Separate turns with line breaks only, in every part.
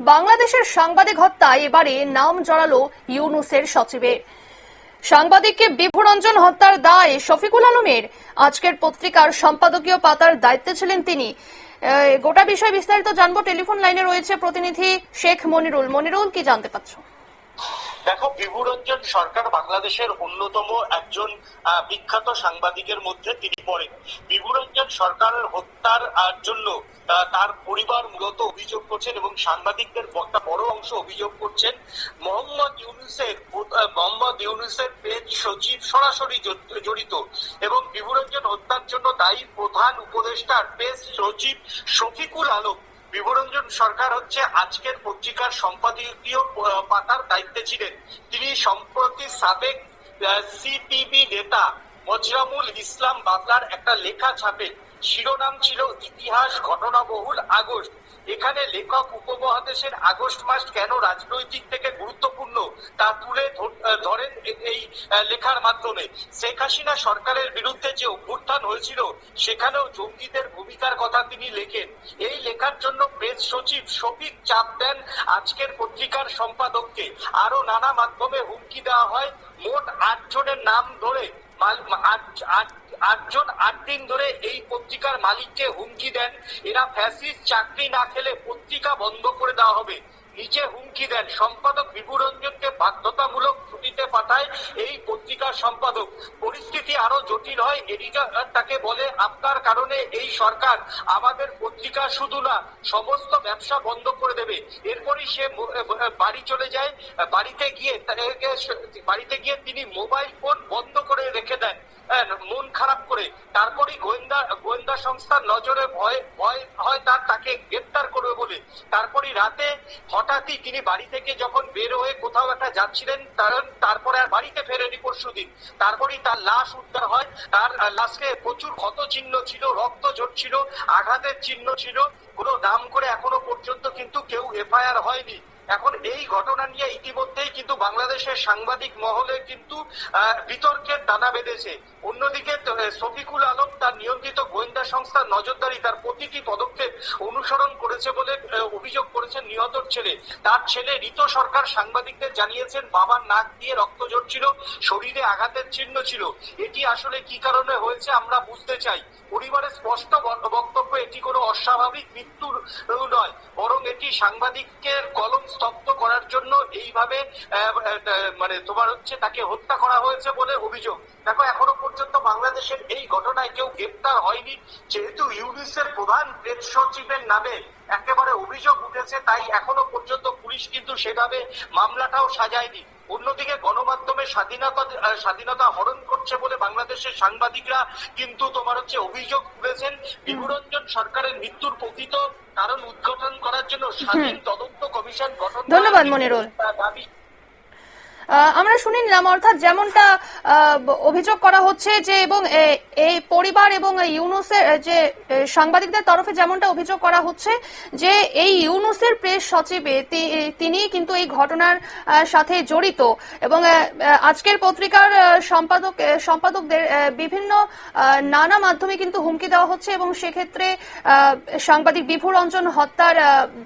বাংলাদেশের সাংবাদিক হত্যায় এবারে নাম জড়ালো ইউনুসের সচিবে। সাংবাদিককে বিভুরঞ্জন হত্যার দায় শফিকুল আলমের আজকের পত্রিকার সম্পাদকীয় পাতার দায়িত্বে ছিলেন তিনি। গোটা বিষয় বিস্তারিত জানব। টেলিফোন লাইনে রয়েছে প্রতিনিধি শেখ মনিরুল। মনিরুল, কি জানতে পারছ?
দেখো, বিভুরঞ্জন সরকার বাংলাদেশের অন্যতম একজন বিখ্যাত সাংবাদিকের মধ্যে তিনি পড়েন। বিভুরঞ্জন সরকারের হত্যার জন্য তার পরিবার মূলত অভিযোগ করছেন এবং সাংবাদিকদের একটা বড় অংশ অভিযোগ করছেন। মোহাম্মদ ইউনুসের মোহাম্মদ ইউনুসের পেজ সচিব সরাসরি জড়িত এবং বিভুরঞ্জন হত্যার জন্য দায়ী প্রধান উপদেষ্টার পেজ সচিব শফিকুল আলম বিবরঞ্জন সরকার হচ্ছে আজকের পত্রিকার সম্পাদকীয় পাতার দায়িত্বে ছিলেন। তিনি সম্প্রতি সাবেক সিপিবি নেতা মজরামুল ইসলাম বাবলার একটা লেখা ছাপেন। শিরোনাম ছিল ইতিহাস, ঘটনাবহুল আগস্ট। এখানে লেখক উপমহাদেশের আগস্ট মাস কেন রাজনৈতিক থেকে গুরুত্বপূর্ণ তা তুলে ধরেন এই লেখার মাধ্যমে। শেখ হাসিনা সরকারের বিরুদ্ধে যে অভ্যুত্থান হয়েছিল, সেখানেও জঙ্গিদের ভূমিকার কথা তিনি লেখেন। এই লেখার জন্য প্রেস সচিব শফিক চাপ দেন আজকের পত্রিকার সম্পাদককে। আরও নানা মাধ্যমে হুমকি দেওয়া হয়। মোট আট জনের নাম ধরে আট- আটজন আট দিন ধরে এই পত্রিকার মালিককে হুমকি দেন। এরা ফ্যাসিস চাকরি না খেলে পত্রিকা বন্ধ করে দেওয়া হবে। নিজে হুমকি দেন। সম্পাদক বিভুরঞ্জনকে বাধ্যতামূলক পাঠায় এই পত্রিকার সম্পাদক। পরিস্থিতি আরও জটিল হয় এডিটর তাকে বলে, আপনার কারণে এই সরকার আমাদের পত্রিকা শুধু না, সমস্ত ব্যবসা বন্ধ করে দেবে। এরপরই সে বাড়ি চলে যায়। বাড়িতে গিয়ে বাড়িতে গিয়ে তিনি মোবাইল ফোন বন্ধ করে রেখে দেন মন খারাপ করে। তারপরই গোয়েন্দা গোয়েন্দা সংস্থার নজরে ভয় ভয় হয় তার, তাকে গ্রেপ্তার করবে বলে। তারপরই রাতে হঠাৎই তিনি বাড়ি থেকে যখন বের হয়ে কোথাও একটা যাচ্ছিলেন কারণ তারপরে বাড়িতে ফেরেনি পরশু দিন তারপরেই তার লাশ উদ্ধার হয়। তার আহ, লাশে প্রচুর ক্ষত চিহ্ন ছিল রক্ত ঝরছিল আঘাতের চিহ্ন ছিল। কোনো নাম করে এখনও পর্যন্ত কিন্তু কেউ এফআইআর হয়নি। এখন এই ঘটনা নিয়ে ইতিমধ্যেই কিন্তু বাংলাদেশের সাংবাদিক মহলে কিন্তু বিতর্কের দানা বেঁধেছে। অন্যদিকে শফিকুল আলম তার নিয়ন্ত্রিত গোয়েন্দা সংস্থার নজরদারি তার করেছে বলে অভিযোগ করেছেন নিহতর ছেলে। তার ছেলে ঋত সরকার সাংবাদিকদের জানিয়েছেন, বাবার নাক দিয়ে রক্ত ঝরছিল, শরীরে আঘাতের চিহ্ন ছিল। এটি আসলে কি কারণে হয়েছে আমরা বুঝতে চাই। পরিবারের স্পষ্ট বক্তব্য এটি কোনো অস্বাভাবিক মৃত্যুর নয়, বরং এটি সাংবাদিকের কলম স্তব্ধ করার জন্য এইভাবে মানে তোমার হচ্ছে তাকে হত্যা করা হয়েছে বলে অভিযোগ। দেখো, এখনও পর্যন্ত বাংলাদেশের এই ঘটনায় কেউ গ্রেপ্তার হয়নি। যেহেতু ইউনিসের প্রধান প্রেস সচিবের নামে একেবারে অভিযোগ উঠেছে, তাই এখনও পর্যন্ত পুলিশ কিন্তু সেভাবে মামলাটাও সাজায়নি। অন্যদিকে গণমাধ্যমে স্বাধীনতা স্বাধীনতা হরণ করছে বলে বাংলাদেশের সাংবাদিকরা কিন্তু তোমার হচ্ছে অভিযোগ তুলেছেন বিভুরঞ্জন সরকারের মৃত্যুর প্রকৃত কারণ উদ্ঘাটন করার জন্য স্বাধীন তদন্ত কমিশন গঠন
ধন্যবাদ, মনিরুল।
দাবি
আমরা শুনে নিলাম, অর্থাৎ যেমনটা অভিযোগ করা হচ্ছে যে এবং এই পরিবার এবং ইউনুসের যে সাংবাদিকদের তরফে যেমনটা অভিযোগ করা হচ্ছে যে এই ইউনুসের প্রেস সচিবে তিনি কিন্তু এই ঘটনার সাথে জড়িত এবং আজকের পত্রিকার সম্পাদক সম্পাদকদের বিভিন্ন নানা মাধ্যমে কিন্তু হুমকি দেওয়া হচ্ছে এবং সেক্ষেত্রে সাংবাদিক বিভু রঞ্জন হত্যার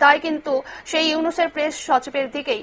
দায় কিন্তু সেই ইউনুসের প্রেস সচিবের দিকেই।